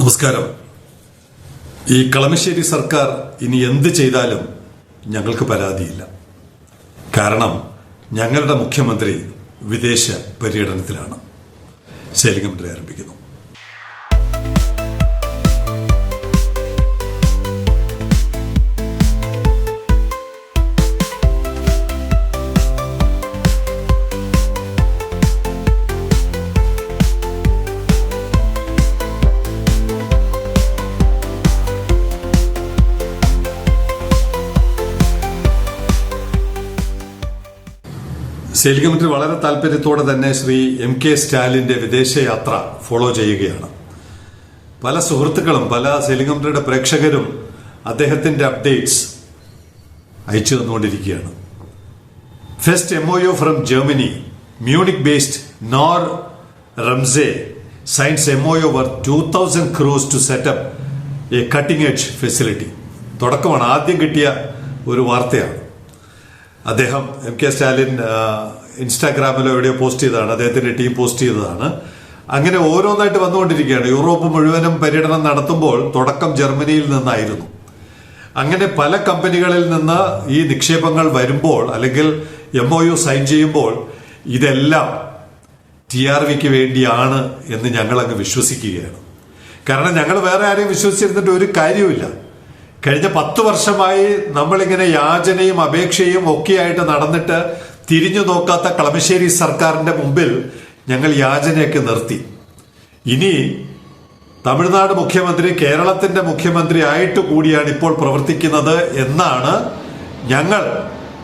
നമസ്കാരം. ഈ കളമശ്ശേരി സർക്കാർ ഇനി എന്ത് ചെയ്താലും ഞങ്ങൾക്ക് പരാതിയില്ല. കാരണം ഞങ്ങളുടെ മുഖ്യമന്ത്രി വിദേശ പര്യടനത്തിലാണ്. ശൈലിംഗമന്ത്രി ആരംഭിക്കുന്നു. ശൈലിംഗമന്ത്രി വളരെ താല്പര്യത്തോടെ തന്നെ ശ്രീ എം കെ സ്റ്റാലിന്റെ വിദേശയാത്ര ഫോളോ ചെയ്യുകയാണ്. പല സുഹൃത്തുക്കളും പല ശൈലിംഗമന്ത്രിയുടെ പ്രേക്ഷകരും അദ്ദേഹത്തിന്റെ അപ്ഡേറ്റ്സ് അയച്ചു തന്നുകൊണ്ടിരിക്കുകയാണ്. First M O U from Germany Munich based nor റംസെ science M O U worth two thousand crores to setup a cutting edge facility തുടക്കമാണ് ആദ്യം കിട്ടിയ ഒരു വാർത്തയാണ്. അദ്ദേഹം എം കെ സ്റ്റാലിൻ ഇൻസ്റ്റാഗ്രാമിലോ എവിടെയോ പോസ്റ്റ് ചെയ്തതാണ്. അദ്ദേഹത്തിന്റെ ടീം പോസ്റ്റ് ചെയ്തതാണ്. അങ്ങനെ ഓരോന്നായിട്ട് വന്നുകൊണ്ടിരിക്കുകയാണ്. യൂറോപ്പ് മുഴുവനും പര്യടനം നടത്തുമ്പോൾ തുടക്കം ജർമ്മനിയിൽ നിന്നായിരുന്നു. അങ്ങനെ പല കമ്പനികളിൽ നിന്ന് ഈ നിക്ഷേപങ്ങൾ വരുമ്പോൾ അല്ലെങ്കിൽ എം ഒ യു സൈൻ ചെയ്യുമ്പോൾ ഇതെല്ലാം ടി ആർ വിക്ക് വേണ്ടിയാണ് എന്ന് ഞങ്ങൾ അങ്ങ് വിശ്വസിക്കുകയാണ്. കാരണം ഞങ്ങൾ വേറെ ആരെയും വിശ്വസിച്ചിരുന്നിട്ട് ഒരു കാര്യവുമില്ല. കഴിഞ്ഞ പത്ത് വർഷമായി നമ്മളിങ്ങനെ യാചനയും അപേക്ഷയും ഒക്കെയായിട്ട് നടന്നിട്ട് തിരിഞ്ഞു നോക്കാത്ത കളമശ്ശേരി സർക്കാരിന്റെ മുമ്പിൽ ഞങ്ങൾ യാചനയൊക്കെ നിർത്തി. ഇനി തമിഴ്നാട് മുഖ്യമന്ത്രി കേരളത്തിന്റെ മുഖ്യമന്ത്രി ആയിട്ട് കൂടിയാണ് ഇപ്പോൾ പ്രവർത്തിക്കുന്നത് എന്നാണ് ഞങ്ങൾ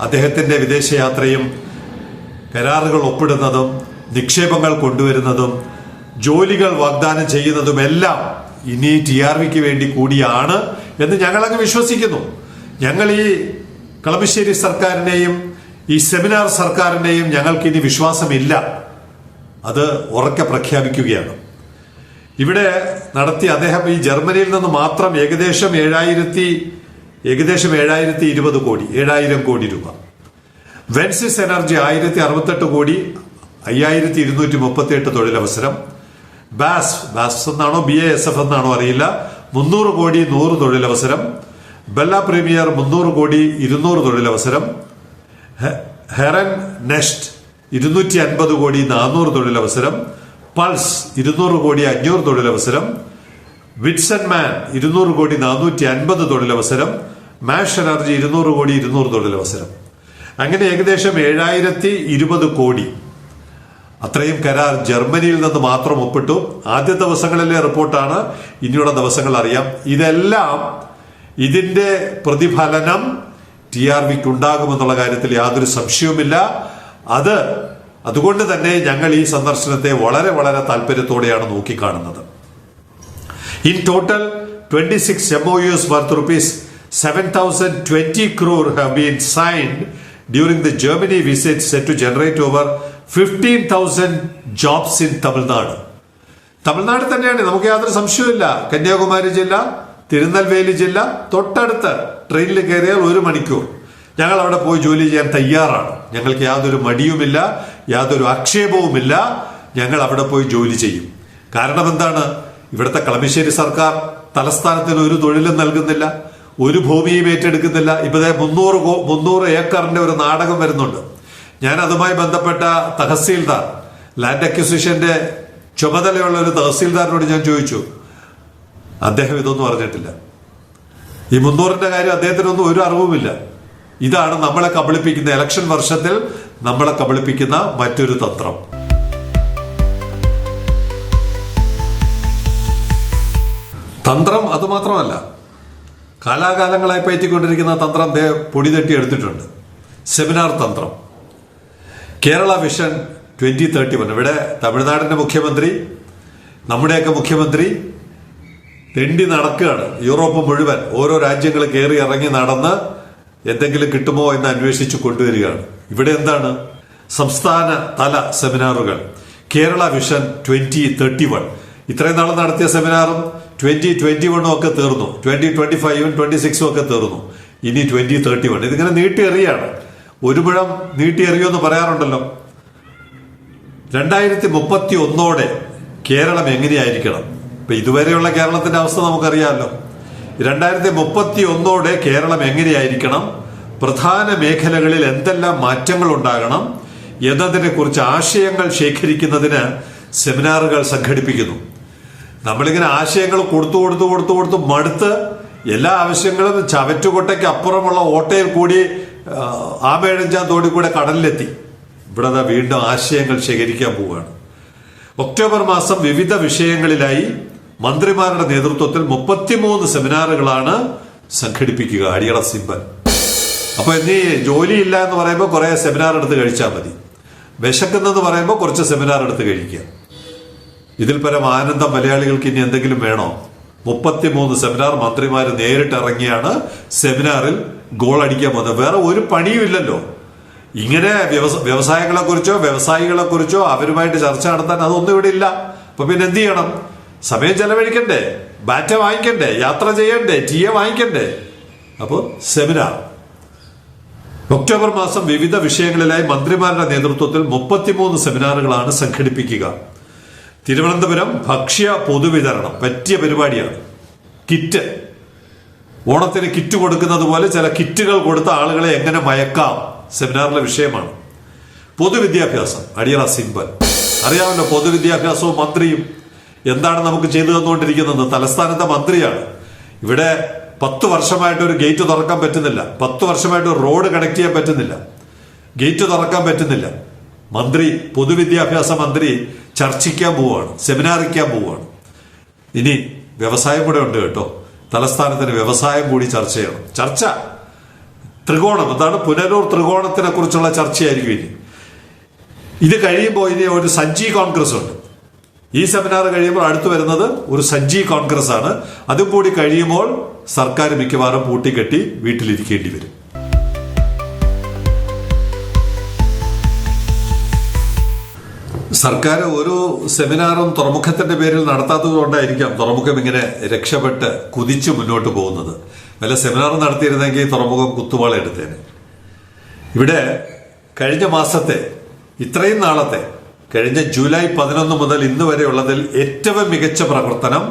അദ്ദേഹത്തിന്റെ വിദേശയാത്രയും കരാറുകൾ ഒപ്പിടുന്നതും നിക്ഷേപങ്ങൾ കൊണ്ടുവരുന്നതും ജോലികൾ വാഗ്ദാനം ചെയ്യുന്നതും എല്ലാം ഇനി ടി ആർ വിക്ക് വേണ്ടി കൂടിയാണ്. എന്ന് ഞങ്ങളങ്ങ് വിശ്വസിക്കുന്നു. ഞങ്ങൾ ഈ കളമശ്ശേരി സർക്കാരിനെയും ഈ സെമിനാർ സർക്കാരിനെയും ഞങ്ങൾക്ക് ഇനി വിശ്വാസമില്ല. അത് ഉറക്കെ പ്രഖ്യാപിക്കുകയാണ്. ഇവിടെ നടത്തി അദ്ദേഹം ഈ ജർമ്മനിയിൽ നിന്ന് മാത്രം ഏകദേശം ഏഴായിരത്തി ഏകദേശം ഏഴായിരത്തി ഇരുപത് കോടി ഏഴായിരം കോടി രൂപ. വെൻസിസ് എനർജി ആയിരത്തി അറുപത്തെട്ട് കോടി അയ്യായിരത്തി ഇരുന്നൂറ്റി മുപ്പത്തി എട്ട് തൊഴിലവസരം. ബാസ് ബാസ് എന്നാണോ ബി എ എസ് എഫ് എന്നാണോ അറിയില്ല. മുന്നൂറ് കോടി നൂറ് തൊഴിലവസരം. ബെല്ല പ്രീമിയർ മുന്നൂറ് കോടി ഇരുന്നൂറ് തൊഴിലവസരം. ഹെറൻ നെസ്റ്റ് ഇരുന്നൂറ്റി അൻപത് കോടി നാനൂറ് തൊഴിലവസരം. പൾസ് ഇരുന്നൂറ് കോടി അഞ്ഞൂറ് തൊഴിലവസരം. വിറ്റ്സൺ മാൻ ഇരുന്നൂറ് കോടി നാനൂറ്റി അൻപത് തൊഴിലവസരം. മാഷ് എനർജി ഇരുന്നൂറ് കോടി ഇരുന്നൂറ് തൊഴിലവസരം. അങ്ങനെ ഏകദേശം ഏഴായിരത്തി ഇരുപത് കോടി. അത്രയും കരാർ ജർമ്മനിയിൽ നിന്ന് മാത്രം ഒപ്പിട്ടു. ആദ്യ ദിവസങ്ങളിലെ റിപ്പോർട്ടാണ്. ഇനിയുള്ള ദിവസങ്ങൾ അറിയാം. ഇതെല്ലാം ഇതിന്റെ പ്രതിഫലനം ടി ആർ വിക്ക് ഉണ്ടാകുമെന്നുള്ള കാര്യത്തിൽ യാതൊരു സംശയവുമില്ല. അത് അതുകൊണ്ട് തന്നെ ഞങ്ങൾ ഈ സന്ദർശനത്തെ വളരെ വളരെ താല്പര്യത്തോടെയാണ് നോക്കിക്കാണുന്നത്. In total, 26 MOUs worth rupees 7,020 crore have been signed during the Germany visit set to generate over 15,000 jobs thousand jobs in Tamil Nadu Tamil Nadu തന്നെയാണ്. നമുക്ക് യാതൊരു സംശയവുമില്ല. കന്യാകുമാരി ജില്ല തിരുനെൽവേലി ജില്ല തൊട്ടടുത്ത് ട്രെയിനിൽ കയറിയാൽ ഒരു മണിക്കൂർ. ഞങ്ങൾ അവിടെ പോയി ജോലി ചെയ്യാൻ തയ്യാറാണ്. ഞങ്ങൾക്ക് യാതൊരു മടിയുമില്ല യാതൊരു ആക്ഷേപവുമില്ല. ഞങ്ങൾ അവിടെ പോയി ജോലി ചെയ്യും. കാരണം എന്താണ്? ഇവിടുത്തെ കളമശ്ശേരി സർക്കാർ തലസ്ഥാനത്തിന് ഒരു തൊഴിലും നൽകുന്നില്ല ഒരു ഭൂമിയും ഏറ്റെടുക്കുന്നില്ല. ഇപ്പതേ മുന്നൂറ് മുന്നൂറ് ഏക്കറിന്റെ ഒരു നാടകം വരുന്നുണ്ട്. ഞാൻ അതുമായി ബന്ധപ്പെട്ട തഹസീൽദാർ ലാൻഡ് അക്വിസിഷന്റെ ചുമതലയുള്ള ഒരു തഹസീൽദാറിനോട് ഞാൻ ചോദിച്ചു. അദ്ദേഹം ഇതൊന്നും അറിഞ്ഞിട്ടില്ല. ഈ മുന്നൂറിന്റെ കാര്യം അദ്ദേഹത്തിനൊന്നും ഒരു അറിവുമില്ല. ഇതാണ് നമ്മളെ കബളിപ്പിക്കുന്ന ഇലക്ഷൻ വർഷത്തിൽ നമ്മളെ കബളിപ്പിക്കുന്ന മറ്റൊരു തന്ത്രം. തന്ത്രം അതുമാത്രമല്ല കാലാകാലങ്ങളായി പയറ്റിക്കൊണ്ടിരിക്കുന്ന തന്ത്രം പൊടി തട്ടി എടുത്തിട്ടുണ്ട്. സെമിനാർ തന്ത്രം. Kerala vision twenty thirty one ഇവിടെ തമിഴ്നാടിന്റെ മുഖ്യമന്ത്രി നമ്മുടെയൊക്കെ മുഖ്യമന്ത്രി തെണ്ടി നടക്കുകയാണ്. യൂറോപ്പ് മുഴുവൻ ഓരോ രാജ്യങ്ങൾ കയറി ഇറങ്ങി നടന്ന് എന്തെങ്കിലും കിട്ടുമോ എന്ന് അന്വേഷിച്ച് കൊണ്ടുവരികയാണ്. ഇവിടെ എന്താണ്? സംസ്ഥാന തല സെമിനാറുകൾ. Kerala vision twenty thirty one ഇത്രയും നാൾ നടത്തിയ സെമിനാറും ട്വന്റി ട്വന്റി വണ്ണും ഒക്കെ തീർന്നു. ട്വന്റി ട്വന്റി ഫൈവും ട്വന്റി സിക്സും ഒക്കെ തീർന്നു. ഇനി ട്വന്റി തേർട്ടി വൺ ഇതിങ്ങനെ നീട്ടി എറിയാണ്. ഒരു മുഴം നീട്ടി എന്ന് പറയാറുണ്ടല്ലോ. രണ്ടായിരത്തി മുപ്പത്തി ഒന്നോടെ കേരളം എങ്ങനെയായിരിക്കണം? ഇപ്പൊ ഇതുവരെയുള്ള കേരളത്തിന്റെ അവസ്ഥ നമുക്കറിയാമല്ലോ. രണ്ടായിരത്തി മുപ്പത്തി ഒന്നോടെ കേരളം എങ്ങനെയായിരിക്കണം? പ്രധാന മേഖലകളിൽ എന്തെല്ലാം മാറ്റങ്ങൾ ഉണ്ടാകണം എന്നതിനെ കുറിച്ച് ആശയങ്ങൾ ശേഖരിക്കുന്നതിന് സെമിനാറുകൾ സംഘടിപ്പിക്കുന്നു. നമ്മളിങ്ങനെ ആശയങ്ങൾ കൊടുത്തു കൊടുത്തു കൊടുത്തു കൊടുത്തു മടുത്ത് എല്ലാ ആവശ്യങ്ങളും ചവറ്റുകൊട്ടയ്ക്ക് അപ്പുറമുള്ള ഓട്ടയിൽ കൂടി ആ, ആമേഴഞ്ചാം തോടി കൂടെ കടലിലെത്തി. ഇവിടെ വീണ്ടും ആശയങ്ങൾ ശേഖരിക്കാൻ പോവുകയാണ്. ഒക്ടോബർ മാസം വിവിധ വിഷയങ്ങളിലായി മന്ത്രിമാരുടെ നേതൃത്വത്തിൽ മുപ്പത്തിമൂന്ന് സെമിനാറുകളാണ് സംഘടിപ്പിക്കുക അടിയറ സിമ്പൽ. അപ്പൊ ഇനി ജോലിയില്ല എന്ന് പറയുമ്പോൾ കുറെ സെമിനാർ എടുത്ത് കഴിച്ചാൽ മതി. വിശക്കുന്നെന്ന് പറയുമ്പോൾ കുറച്ച് സെമിനാർ എടുത്ത് കഴിക്കുക. ഇതിൽ പരം ആനന്ദം മലയാളികൾക്ക് ഇനി എന്തെങ്കിലും വേണോ? മുപ്പത്തിമൂന്ന് സെമിനാർ മന്ത്രിമാർ നേരിട്ട് ഇറങ്ങിയാണ് സെമിനാറിൽ ഗോൾ അടിക്കാൻ പോകുന്നത്. വേറെ ഒരു പണിയും ഇല്ലല്ലോ. ഇങ്ങനെ വ്യവസ- വ്യവസായങ്ങളെ കുറിച്ചോ വ്യവസായികളെ കുറിച്ചോ അവരുമായിട്ട് ചർച്ച നടത്താൻ അതൊന്നും ഇവിടെ ഇല്ല. അപ്പൊ പിന്നെ എന്ത് ചെയ്യണം? സമയം ചെലവഴിക്കണ്ടേ? ബാറ്റ വാങ്ങിക്കണ്ടേ? യാത്ര ചെയ്യണ്ടേ? ടി എ വാങ്ങിക്കണ്ടേ? അപ്പോൾ സെമിനാർ. ഒക്ടോബർ മാസം വിവിധ വിഷയങ്ങളിലായി മന്ത്രിമാരുടെ നേതൃത്വത്തിൽ മുപ്പത്തിമൂന്ന് സെമിനാറുകളാണ് സംഘടിപ്പിക്കുക. തിരുവനന്തപുരം ഭക്ഷ്യ പൊതുവിതരണം പറ്റിയ പരിപാടിയാണ്. കിറ്റ്. ഓണത്തിന് കിറ്റ് കൊടുക്കുന്നത് പോലെ ചില കിറ്റുകൾ കൊടുത്ത ആളുകളെ എങ്ങനെ മയക്കാം? സെമിനാറിലെ വിഷയമാണ്. പൊതുവിദ്യാഭ്യാസം അടിയറ സിമ്പൽ. അറിയാമല്ലോ പൊതുവിദ്യാഭ്യാസവും മന്ത്രിയും എന്താണ് നമുക്ക് ചെയ്തു തന്നുകൊണ്ടിരിക്കുന്നത്? തലസ്ഥാനത്തെ മന്ത്രിയാണ്. ഇവിടെ പത്ത് വർഷമായിട്ട് ഒരു ഗേറ്റ് തുറക്കാൻ പറ്റുന്നില്ല. പത്ത് വർഷമായിട്ട് ഒരു റോഡ് കണക്ട് ചെയ്യാൻ പറ്റുന്നില്ല. ഗേറ്റ് തുറക്കാൻ പറ്റുന്നില്ല. മന്ത്രി പൊതുവിദ്യാഭ്യാസ മന്ത്രി ചർച്ചിക്കാൻ പോവുകയാണ് സെമിനാറിക്കാൻ പോവുകയാണ്. ഇനി വ്യവസായം കൂടെ ഉണ്ട് കേട്ടോ. തലസ്ഥാനത്തിന് വ്യവസായം കൂടി ചർച്ചയാണ് ചർച്ച. ത്രികോണം. എന്താണ് പുനലൂർ ത്രികോണത്തിനെ കുറിച്ചുള്ള ചർച്ചയായിരിക്കും ഇനി. ഇത് കഴിയുമ്പോൾ ഇനി ഒരു സഞ്ജി കോൺഗ്രസ് ഉണ്ട്. ഈ സെമിനാർ കഴിയുമ്പോൾ അടുത്തു വരുന്നത് ഒരു സഞ്ജി കോൺഗ്രസ് ആണ്. അതും കൂടി കഴിയുമ്പോൾ സർക്കാർ മിക്കവാറും പൂട്ടിക്കെട്ടി വീട്ടിലിരിക്കേണ്ടി വരും. സർക്കാർ ഒരു സെമിനാറും തുറമുഖത്തിന്റെ പേരിൽ നടത്താത്തത് കൊണ്ടായിരിക്കാം തുറമുഖം ഇങ്ങനെ രക്ഷപ്പെട്ട് കുതിച്ചു മുന്നോട്ട് പോകുന്നത്. വല്ല സെമിനാർ നടത്തിയിരുന്നെങ്കിൽ തുറമുഖം കുത്തുവാള എടുത്തേനെ. ഇവിടെ കഴിഞ്ഞ മാസത്തെ ഇത്രയും നാളത്തെ കഴിഞ്ഞ ജൂലൈ പതിനൊന്ന് മുതൽ ഇന്ന് വരെയുള്ളതിൽ ഏറ്റവും മികച്ച പ്രവർത്തനം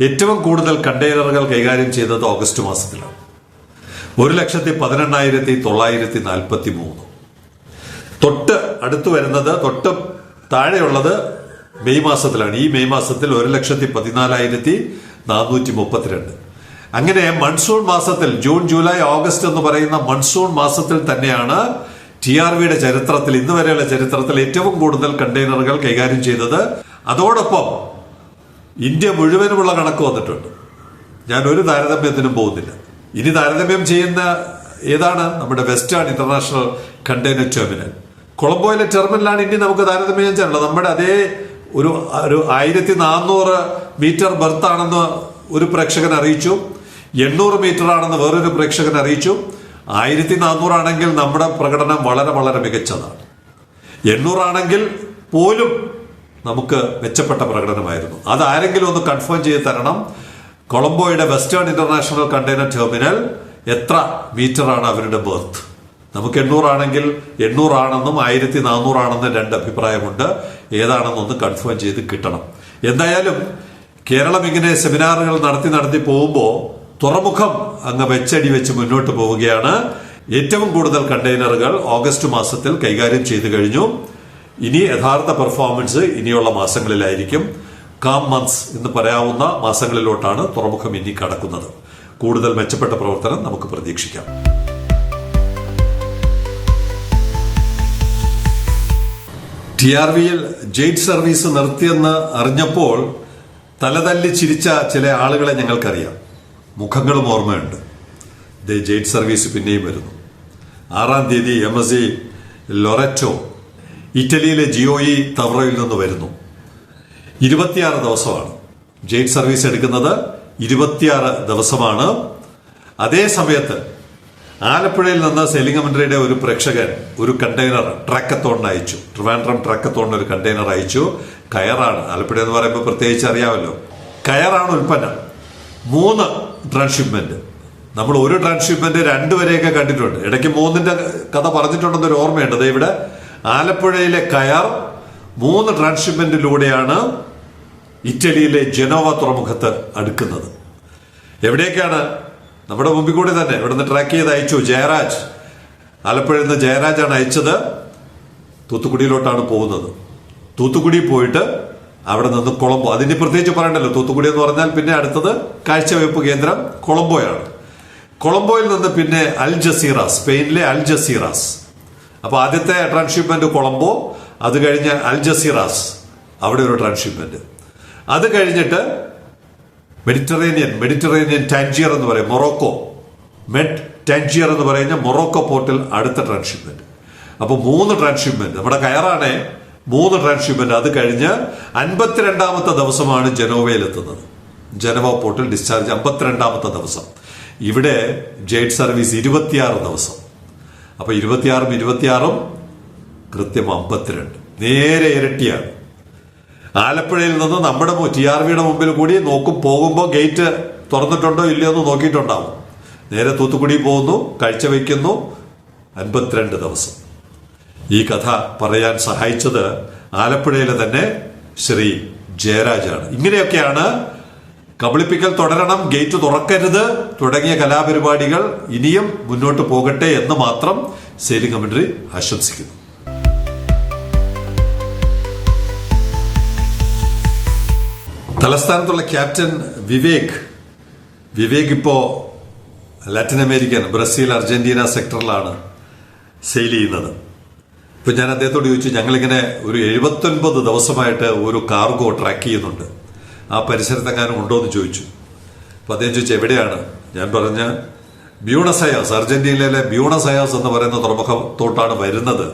ഏറ്റവും കൂടുതൽ കണ്ടെയ്നറുകൾ കൈകാര്യം ചെയ്തത് ഓഗസ്റ്റ് മാസത്തിലാണ്. ഒരു ലക്ഷത്തി പതിനെണ്ണായിരത്തി തൊള്ളായിരത്തി നാൽപ്പത്തി മൂന്ന് തൊട്ട് അടുത്ത് വരുന്നത് തൊട്ട് താഴെയുള്ളത് മെയ് മാസത്തിലാണ്. ഈ മെയ് മാസത്തിൽ ഒരു ലക്ഷത്തി പതിനാലായിരത്തി നാനൂറ്റി മുപ്പത്തിരണ്ട്. അങ്ങനെ മൺസൂൺ മാസത്തിൽ ജൂൺ ജൂലൈ ഓഗസ്റ്റ് എന്ന് പറയുന്ന മൺസൂൺ മാസത്തിൽ തന്നെയാണ് ടി ആർ വിയുടെ ചരിത്രത്തിൽ ഇന്ന് വരെയുള്ള ചരിത്രത്തിൽ ഏറ്റവും കൂടുതൽ കണ്ടെയ്നറുകൾ കൈകാര്യം ചെയ്തത്. അതോടൊപ്പം ഇന്ത്യ മുഴുവനുമുള്ള കണക്ക് വന്നിട്ടുണ്ട്. ഞാൻ ഒരു താരതമ്യത്തിനും പോകുന്നില്ല. ഇനി താരതമ്യം ചെയ്യുന്ന ഏതാണ്? നമ്മുടെ വെസ്റ്റേൺ ഇന്റർനാഷണൽ കണ്ടെയ്നർ ടെർമിനൽ. കൊളംബോയിലെ ടെർമിനലാണ് ഇനി നമുക്ക് താരതമ്യം ചെയ്യാനുള്ളത്. നമ്മുടെ അതേ ഒരു ഒരു ആയിരത്തി നാനൂറ് മീറ്റർ ബർത്ത് ആണെന്ന് ഒരു പ്രേക്ഷകൻ അറിയിച്ചു. എണ്ണൂറ് മീറ്റർ ആണെന്ന് വേറൊരു പ്രേക്ഷകൻ അറിയിച്ചു. ആയിരത്തി നാനൂറാണെങ്കിൽ നമ്മുടെ പ്രകടനം വളരെ വളരെ മികച്ചതാണ്. എണ്ണൂറാണെങ്കിൽ പോലും നമുക്ക് മെച്ചപ്പെട്ട പ്രകടനമായിരുന്നു. അത് ആരെങ്കിലും ഒന്ന് കൺഫേം ചെയ്ത് തരണം. കൊളംബോയുടെ വെസ്റ്റേൺ ഇന്റർനാഷണൽ കണ്ടെയ്നർ ടെർമിനൽ എത്ര മീറ്ററാണ് അവരുടെ ബർത്ത് നമുക്ക് എണ്ണൂറാണെങ്കിൽ എണ്ണൂറാണെന്നും ആയിരത്തി നാനൂറാണെന്നും രണ്ട് അഭിപ്രായമുണ്ട്. ഏതാണെന്നൊന്ന് കൺഫേം ചെയ്ത് കിട്ടണം. എന്തായാലും കേരളം ഇങ്ങനെ സെമിനാറുകൾ നടത്തി നടത്തി പോകുമ്പോൾ തുറമുഖം അങ്ങ് വെച്ചടി വെച്ച് മുന്നോട്ട് പോവുകയാണ്. ഏറ്റവും കൂടുതൽ കണ്ടെയ്നറുകൾ ഓഗസ്റ്റ് മാസത്തിൽ കൈകാര്യം ചെയ്തു കഴിഞ്ഞു. ഇനി യഥാർത്ഥ പെർഫോമൻസ് ഇനിയുള്ള മാസങ്ങളിലായിരിക്കും. കാം മന്ത്സ് എന്ന് പറയാവുന്ന മാസങ്ങളിലോട്ടാണ് തുറമുഖം ഇനി കടക്കുന്നത്. കൂടുതൽ മെച്ചപ്പെട്ട പ്രവർത്തനം നമുക്ക് പ്രതീക്ഷിക്കാം. ടി ആർ വിയിൽ ജെയ്റ്റ് സർവീസ് നിർത്തിയെന്ന് അറിഞ്ഞപ്പോൾ തലതല്ലി ചിരിച്ച ചില ആളുകളെ ഞങ്ങൾക്കറിയാം. മുഖങ്ങളും ഓർമ്മയുണ്ട്. ദേ ജെയ്റ്റ് സർവീസ് പിന്നെയും വരുന്നു. ആറാം തീയതി എം എസ് സി ലൊററ്റോ ഇറ്റലിയിലെ ജിയോയി തവറയിൽ നിന്ന് വരുന്നു. ഇരുപത്തിയാറ് ദിവസമാണ്. ജെയ്റ്റ് സർവീസ് എടുക്കുന്നത് ഇരുപത്തിയാറ് ദിവസമാണ്. അതേ സമയത്ത് ആലപ്പുഴയിൽ നിന്ന് സെലിംഗമന്ത്രിയുടെ ഒരു പ്രേക്ഷകൻ ഒരു കണ്ടെയ്നർ ട്രക്കത്തോണിന് അയച്ചു. ട്രിവാൻഡ്രം ട്രക്കത്തോണിന് ഒരു കണ്ടെയ്നർ അയച്ചു. കയറാണ്. ആലപ്പുഴ എന്ന് പറയുമ്പോൾ പ്രത്യേകിച്ച് അറിയാമല്ലോ. കയറാണ് ഉൽപ്പന്നം. മൂന്ന് ട്രാൻസ്ഷിപ്മെന്റ്. നമ്മൾ ഒരു ട്രാൻസ്ഷിപ്മെന്റ് രണ്ടുവരെയൊക്കെ കണ്ടിട്ടുണ്ട്. ഇടയ്ക്ക് മൂന്നിന്റെ കഥ പറഞ്ഞിട്ടുണ്ടെന്നൊരു ഓർമ്മയുണ്ട്. ഇവിടെ ആലപ്പുഴയിലെ കയർ മൂന്ന് ട്രാൻസ്ഷിപ്മെന്റിലൂടെയാണ് ഇറ്റലിയിലെ ജനോവ തുറമുഖത്ത് അടുക്കുന്നത്. എവിടേക്കാണ് നമ്മുടെ മുമ്പിൽ കൂടി തന്നെ ഇവിടുന്ന് ട്രാക്ക് ചെയ്ത് അയച്ചു. ജയരാജ്. ആലപ്പുഴയിൽ നിന്ന് ജയരാജാണ് അയച്ചത്. തൂത്തുക്കുടിയിലോട്ടാണ് പോകുന്നത്. തൂത്തുക്കുടി പോയിട്ട് അവിടെ നിന്ന് കൊളംബോ. അതിന് പ്രത്യേകിച്ച് പറയണ്ടല്ലോ. തൂത്തുക്കുടി എന്ന് പറഞ്ഞാൽ പിന്നെ അടുത്തത് കാഴ്ചവെപ്പ് കേന്ദ്രം കൊളംബോയാണ്. കൊളംബോയിൽ നിന്ന് പിന്നെ അൽ ജസീറ സ്പെയിനിലെ അൽ ജസീറാസ് അപ്പൊ ആദ്യത്തെ ട്രാൻസ്ഷിപ്മെന്റ് കൊളംബോ അത് കഴിഞ്ഞ് അൽ ജസീറാസ് അവിടെ ഒരു ട്രാൻസ്ഷിപ്മെന്റ്. അത് കഴിഞ്ഞിട്ട് മെഡിറ്ററേനിയൻ മെഡിറ്ററേനിയൻ ടാൻജിയർ എന്ന് പറയും മൊറോക്കോ മെഡ് ടാൻജിയർ എന്ന് പറയുന്ന മൊറോക്കോ പോർട്ടിൽ അടുത്ത ട്രാൻസ്ഷിപ്മെന്റ് അപ്പോൾ മൂന്ന് ട്രാൻസ്ഷിപ്മെന്റ് നമ്മുടെ കയറാണേ മൂന്ന് ട്രാൻസ്ഷിപ്മെന്റ് അത് കഴിഞ്ഞ് അൻപത്തിരണ്ടാമത്തെ ദിവസമാണ് ജനോവയിലെത്തുന്നത്. ജനോവ പോർട്ടിൽ ഡിസ്ചാർജ് അമ്പത്തിരണ്ടാമത്തെ ദിവസം. ഇവിടെ ജെയ്റ്റ് സർവീസ് ഇരുപത്തിയാറ് ദിവസം. അപ്പൊ ഇരുപത്തിയാറും ഇരുപത്തിയാറും കൃത്യം അമ്പത്തിരണ്ട്. നേരെ ഇരട്ടിയാണ്. ആലപ്പുഴയിൽ നിന്ന് നമ്മുടെ ടി ആർ വിയുടെ മുമ്പിൽ കൂടി നോക്കും പോകുമ്പോൾ ഗേറ്റ് തുറന്നിട്ടുണ്ടോ ഇല്ലയോ എന്ന് നോക്കിയിട്ടുണ്ടാവും. നേരെ തൂത്തുക്കുടി പോകുന്നു കാഴ്ചവെക്കുന്നു അൻപത്തിരണ്ട് ദിവസം. ഈ കഥ പറയാൻ സഹായിച്ചത് ആലപ്പുഴയിലെ തന്നെ ശ്രീ ജയരാജാണ്. ഇങ്ങനെയൊക്കെയാണ് കബളിപ്പിക്കൽ തുടരണം ഗേറ്റ് തുറക്കരുത് തുടങ്ങിയ കലാപരിപാടികൾ ഇനിയും മുന്നോട്ട് പോകട്ടെ എന്ന് മാത്രം സെയിലിംഗ് കമന്ററി ആശംസിക്കുന്നു. തലസ്ഥാനത്തുള്ള ക്യാപ്റ്റൻ വിവേക് വിവേക് ഇപ്പോ ലാറ്റിൻ അമേരിക്കൻ ബ്രസീൽ അർജന്റീന സെക്ടറിലാണ് സെയിൽ ചെയ്യുന്നത്. ഇപ്പൊ ഞാൻ അദ്ദേഹത്തോട് ചോദിച്ചു ഞങ്ങളിങ്ങനെ ഒരു എഴുപത്തൊൻപത് ദിവസമായിട്ട് ഒരു കാർഗോ ട്രാക്ക് ചെയ്യുന്നുണ്ട്. ആ പരിസരത്തെങ്ങാനും ഉണ്ടോ എന്ന് ചോദിച്ചു. അപ്പൊ അദ്ദേഹം ചോദിച്ചു എവിടെയാണ്? ഞാൻ പറഞ്ഞ ബ്യൂണസയാസ് അർജന്റീനയിലെ ബ്യൂണസയാസ് എന്ന് പറയുന്ന തുറമുഖത്തോട്ടാണ് വരുന്നത്.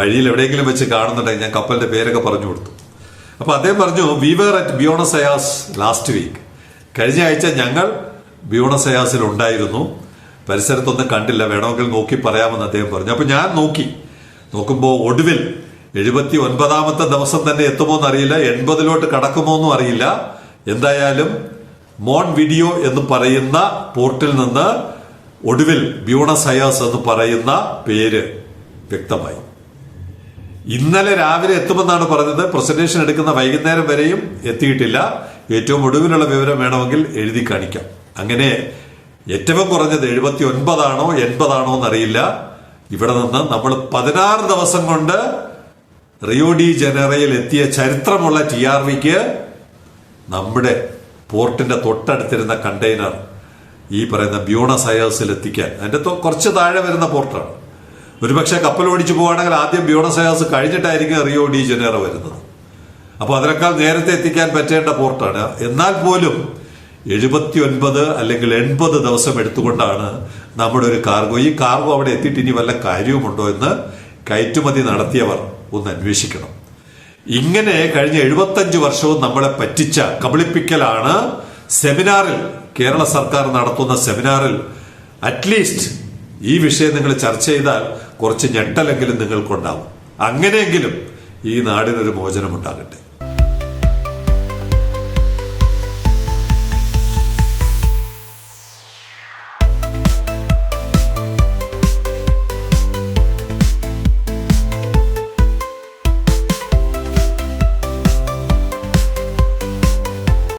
വഴിയിൽ എവിടെയെങ്കിലും വെച്ച് കാണുന്നുണ്ടെങ്കിൽ ഞാൻ കപ്പലിന്റെ പേരൊക്കെ പറഞ്ഞു കൊടുത്തു. അപ്പൊ അദ്ദേഹം പറഞ്ഞു we were at Buenos Aires last week കഴിഞ്ഞ ആഴ്ച ഞങ്ങൾ ബ്യൂണസയാസിൽ ഉണ്ടായിരുന്നു. പരിസരത്തൊന്നും കണ്ടില്ല. വേണമെങ്കിൽ നോക്കി പറയാമെന്ന് അദ്ദേഹം പറഞ്ഞു. അപ്പൊ ഞാൻ നോക്കി. നോക്കുമ്പോൾ ഒടുവിൽ എഴുപത്തി ഒൻപതാമത്തെ ദിവസം തന്നെ എത്തുമോ എന്നറിയില്ല. എൺപതിലോട്ട് കടക്കുമോ എന്നും അറിയില്ല. എന്തായാലും മോൺ വീഡിയോ എന്ന് പറയുന്ന പോർട്ടിൽ നിന്ന് ഒടുവിൽ ബ്യൂണസ് അയാസ് എന്ന് പറയുന്ന പേര് വ്യക്തമായി. ഇന്നലെ രാവിലെ എത്തുമെന്നാണ് പറഞ്ഞത്. പ്രസന്റേഷൻ എടുക്കുന്ന വൈകുന്നേരം വരെയും എത്തിയിട്ടില്ല. ഏറ്റവും ഒടുവിലുള്ള വിവരം വേണമെങ്കിൽ എഴുതി കാണിക്കാം. അങ്ങനെ ഏറ്റവും കുറഞ്ഞത് എഴുപത്തി ഒൻപതാണോ എൺപതാണോ എന്നറിയില്ല. ഇവിടെ നിന്ന് നമ്മൾ പതിനാറ് ദിവസം കൊണ്ട് റിയോ ഡി ജനറയിൽ എത്തിയ ചരിത്രമുള്ള ടി ആർ വിക്ക് നമ്മുടെ പോർട്ടിന്റെ തൊട്ടടുത്തിരുന്ന കണ്ടെയ്നർ ഈ പറയുന്ന ബ്യൂണസ് അയേഴ്സിൽ എത്തിക്കാൻ. അതിന്റെ കുറച്ച് താഴെ വരുന്ന പോർട്ടാണ്. ഒരുപക്ഷെ കപ്പൽ ഓടിച്ചു പോവുകയാണെങ്കിൽ ആദ്യം ബ്യൂണസ് അയേഴ്സ് കഴിഞ്ഞിട്ടായിരിക്കും റിയോ ഡി ജനേറോ വരുന്നത്. അപ്പോൾ അതിനേക്കാൾ നേരത്തെ എത്തിക്കാൻ പറ്റേണ്ട പോർട്ടാണ് എന്നാൽ പോലും എഴുപത്തി ഒൻപത് അല്ലെങ്കിൽ എൺപത് ദിവസം എടുത്തുകൊണ്ടാണ് നമ്മുടെ ഒരു കാർഗോ ഈ കാർഗോ അവിടെ എത്തിയിട്ട് ഇനി വല്ല കാര്യവുമുണ്ടോ എന്ന് കയറ്റുമതി നടത്തിയവർ ഒന്ന് അന്വേഷിക്കണം. ഇങ്ങനെ കഴിഞ്ഞ എഴുപത്തഞ്ച് വർഷവും നമ്മളെ പറ്റിച്ച കബളിപ്പിക്കലാണ് സെമിനാറിൽ കേരള സർക്കാർ നടത്തുന്ന സെമിനാറിൽ അറ്റ്ലീസ്റ്റ് ഈ വിഷയം നിങ്ങൾ ചർച്ച ചെയ്താൽ കുറച്ച് ഞെട്ടലെങ്കിലും നിങ്ങൾക്കുണ്ടാവും. അങ്ങനെയെങ്കിലും ഈ നാടിനൊരു മോചനം ഉണ്ടാകട്ടെ